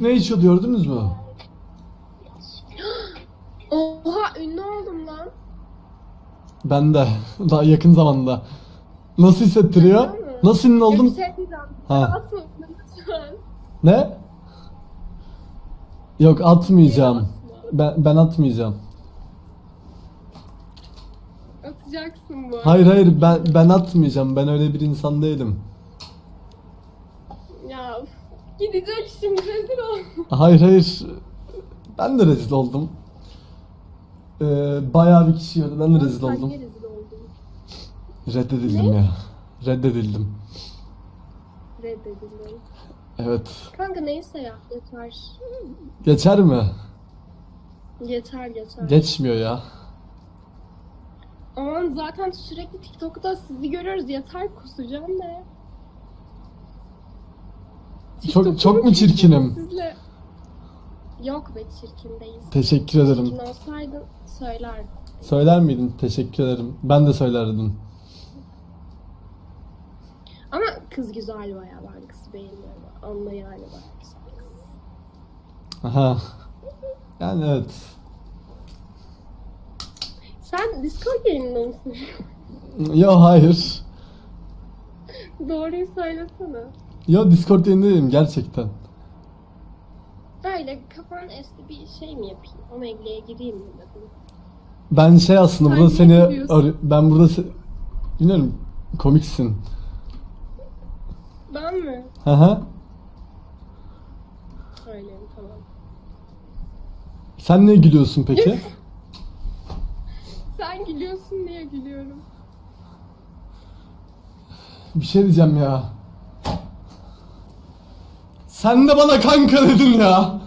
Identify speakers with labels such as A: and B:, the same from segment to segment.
A: Ne içiyor gördünüz mü?
B: Oha ünlü oldum lan.
A: Ben de. Daha yakın zamanda. Nasıl hissettiriyor? Nasıl ünlü
B: Ya
A: oldum?
B: bir şey diyeceğim.
A: Ha. Ne? Yok atmayacağım. Ben, ben atmayacağım.
B: Atacaksın bu.
A: Hayır hayır ben ben atmayacağım. Ben öyle bir insan değilim.
B: Ya üf, gidecek şimdi rezil ol.
A: Hayır hayır. Ben de rezil oldum. Ee, bayağı bir kişi gördü. Ben de rezil
B: Sen
A: oldum.
B: niye rezil oldun?
A: Reddedildim ya. Reddedildim.
B: Reddedildin.
A: Evet.
B: Kanka neyse ya yeter.
A: Geçer mi?
B: Yeter yeter.
A: Geçmiyor ya.
B: Aman zaten sürekli TikTok'ta sizi görüyoruz. Yeter kusacağım da.
A: Çok çok mu çirkinim?
B: Sizle... Yok be çirkin değilsin.
A: Teşekkür ederim.
B: Çirkin olsaydın söylerdim.
A: Söyler miydin? Teşekkür ederim. Ben de söylerdim.
B: Ama kız güzel bayağı ben kızı beğeniyorum. Anla yani bayağı güzel kız.
A: Aha. Yani evet.
B: Sen Discord yayınında mısın?
A: Yo hayır.
B: Doğruyu söylesene.
A: Yo Discord yayındayım gerçekten.
B: Öyle kafan esti bir şey mi yapayım? Omegle'ye gireyim mi dedim.
A: Ben şey aslında
B: Sen
A: burada
B: ne
A: seni arı- ben burada se- bilmiyorum komiksin.
B: Ben mi?
A: Hı hı.
B: Öyleyim tamam.
A: Sen niye gülüyorsun peki?
B: Sen gülüyorsun diye gülüyorum.
A: Bir şey diyeceğim ya. Sen de bana kanka dedin ya.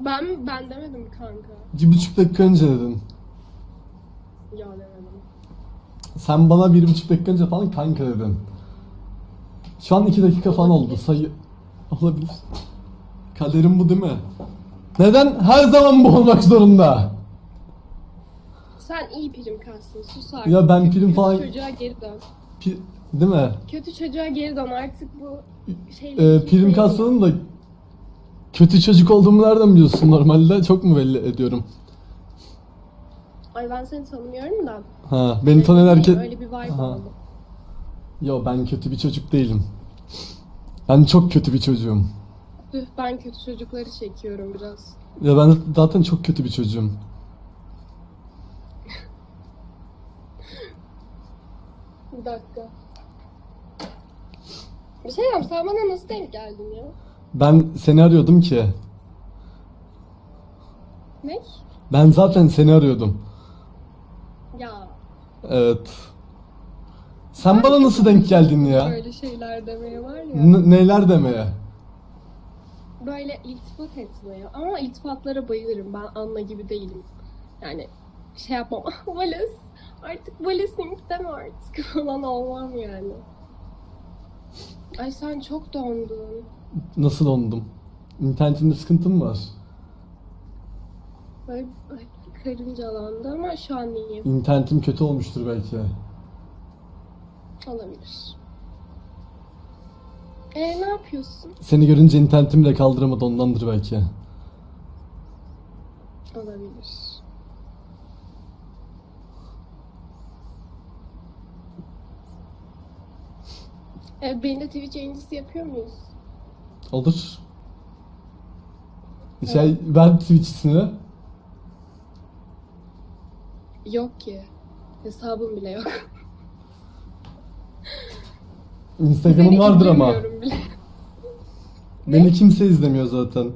B: Ben ben demedim kanka.
A: Bir buçuk dakika önce dedin.
B: Ya demedim.
A: Sen bana bir buçuk dakika önce falan kanka dedin. Şu an iki dakika falan oldu. Sayı olabilir. Kaderim bu değil mi? Neden her zaman bu olmak zorunda?
B: Sen iyi prim kalsın sus artık.
A: Ya ben prim falan-
B: çocuğa geri dön.
A: Pi- değil mi?
B: Kötü çocuğa geri dön artık bu şey.
A: Ee, prim kasmanın da kötü çocuk olduğumu nereden biliyorsun normalde? Çok mu belli ediyorum?
B: Ay ben seni tanımıyorum da.
A: Ha, beni tanıyan herkes...
B: Öyle bir vibe oldu.
A: Yo ben kötü bir çocuk değilim. Ben çok kötü bir çocuğum.
B: Tüh ben kötü çocukları çekiyorum biraz.
A: Ya ben zaten çok kötü bir çocuğum.
B: Bir dakika. Bir şey diyeyim sen bana nasıl denk geldin ya?
A: Ben seni arıyordum ki.
B: Ne?
A: Ben zaten seni arıyordum.
B: Ya.
A: Evet. Sen bana nasıl denk geldin ya?
B: Böyle şeyler demeye var ya.
A: N- neler demeye?
B: Böyle iltifat etmeye. Ama iltifatlara bayılırım. Ben Anna gibi değilim. Yani şey yapmam. "Ah, Vales. Artık Vales'im deme artık falan olmam yani. Ay sen çok dondun.
A: Nasıl dondum? İnternetimde sıkıntım var.
B: Böyle ay, karıncalandı ama şu an iyiyim.
A: İnternetim kötü olmuştur belki.
B: Olabilir. E ne yapıyorsun?
A: Seni görünce internetim bile kaldıramadı ondandır belki.
B: Olabilir. E, beni de Twitch yayıncısı yapıyor muyuz?
A: Olur. Şey ver Twitch ismini.
B: Yok ki. Hesabım bile yok.
A: Instagram'ın
B: Seni
A: vardır ama.
B: izlemiyorum bile.
A: Beni kimse izlemiyor zaten.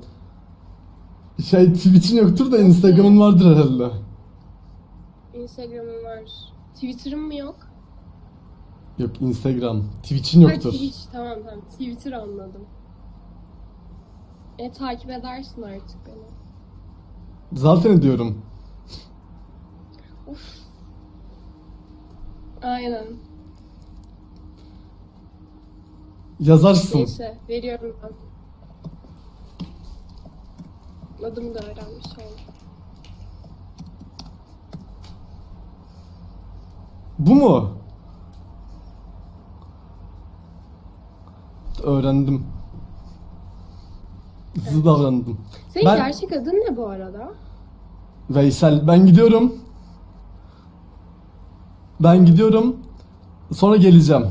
A: Şey Twitch'in yoktur da Instagram'ın vardır herhalde.
B: Instagram'ım var. Twitter'ım mı yok?
A: Yok Instagram. Twitch'in
B: Ha,
A: yoktur.
B: Twitch tamam tamam. Twitter anladım. E takip edersin artık beni.
A: Zaten ediyorum.
B: Uf. Aynen.
A: Yazarsın.
B: Neyse veriyorum ben. Adımı da öğrenmiş oldum.
A: Bu mu? Öğrendim. Hızlı davrandım.
B: Senin
A: Ben-
B: gerçek adın ne bu arada?
A: Veysel ben gidiyorum. Ben gidiyorum. Sonra geleceğim.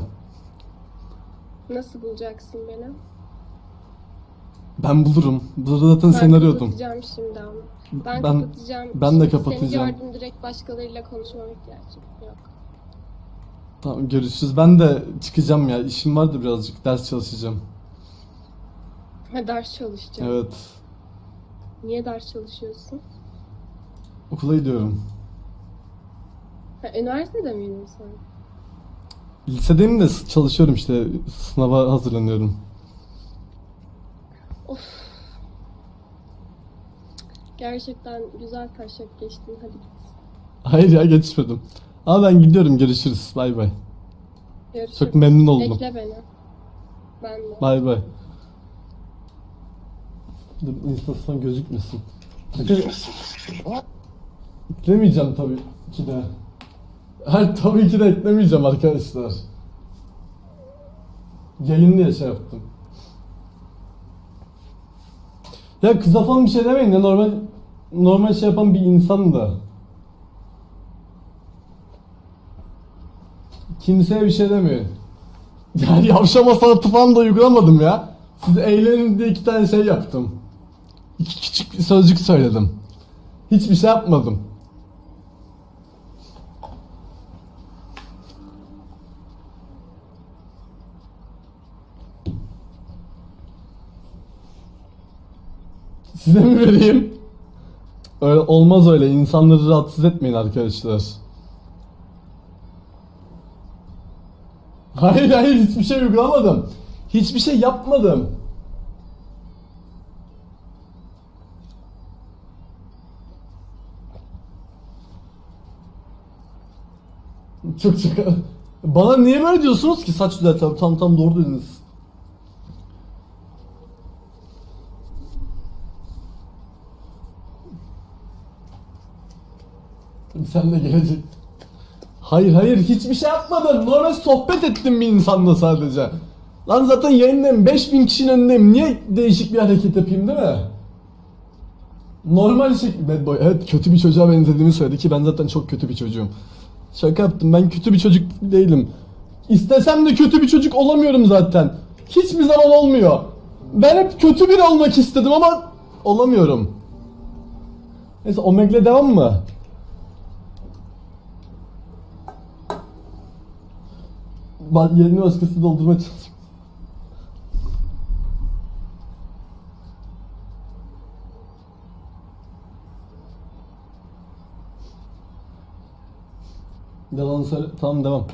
B: Nasıl bulacaksın beni?
A: Ben bulurum. Burada zaten
B: Ben
A: seni arıyordum.
B: kapatacağım şimdi ama. Ben,
A: Ben-
B: kapatacağım.
A: ben de
B: Şimdi
A: kapatacağım.
B: Seni gördüm direkt başkalarıyla konuşmama ihtiyacım yok.
A: Tamam görüşürüz. Ben de çıkacağım ya. İşim vardı birazcık. Ders çalışacağım.
B: Ha ders çalışacağım.
A: Evet.
B: Niye ders çalışıyorsun?
A: Okula gidiyorum.
B: Ha, üniversitede miydin sen?
A: Lisedeyim de çalışıyorum işte. Sınava hazırlanıyorum.
B: Of. Gerçekten güzel taşak geçtin. Hadi git.
A: Hayır ya geçmedim. Ama ben gidiyorum. Görüşürüz. Bay bay.
B: Görüşürüz.
A: Çok memnun oldum.
B: Bekle beni. Ben de.
A: Bay bay. Dur instasyon gözükmesin. Eklemeyeceğim tabii ki de. Hayır tabii ki de eklemeyeceğim arkadaşlar. Yayın diye şey yaptım. Ya kıza falan bir şey demeyin ya normal normal şey yapan bir insan da. Kimseye bir şey demeyin. Yani yavşama sanatı falan da uygulamadım ya. Siz eğlenin diye iki tane şey yaptım. İki küçük bir sözcük söyledim. Hiçbir şey yapmadım. Size mi vereyim? Öyle olmaz öyle. İnsanları rahatsız etmeyin arkadaşlar. Hayır hayır hiçbir şey uygulamadım. Hiçbir şey yapmadım. Çok çok... Bana niye böyle diyorsunuz ki saç düzeltelim? Tam tam doğru dediniz. Sen de gelecek. Hayır hayır hiçbir şey yapmadım. Normal sohbet ettim bir insanla sadece. Lan zaten yayındayım. 5000 kişinin önündeyim. Niye değişik bir hareket yapayım değil mi? Normal şekilde Bad boy. Evet kötü bir çocuğa benzediğimi söyledi ki ben zaten çok kötü bir çocuğum. Şaka yaptım. Ben kötü bir çocuk değilim. İstesem de kötü bir çocuk olamıyorum zaten. Hiçbir zaman olmuyor. Ben hep kötü biri olmak istedim ama olamıyorum. Neyse Omeg'le devam mı? Ben yerini başkası doldurmaya çalışıyorum. Yalan söyle. Tamam devam.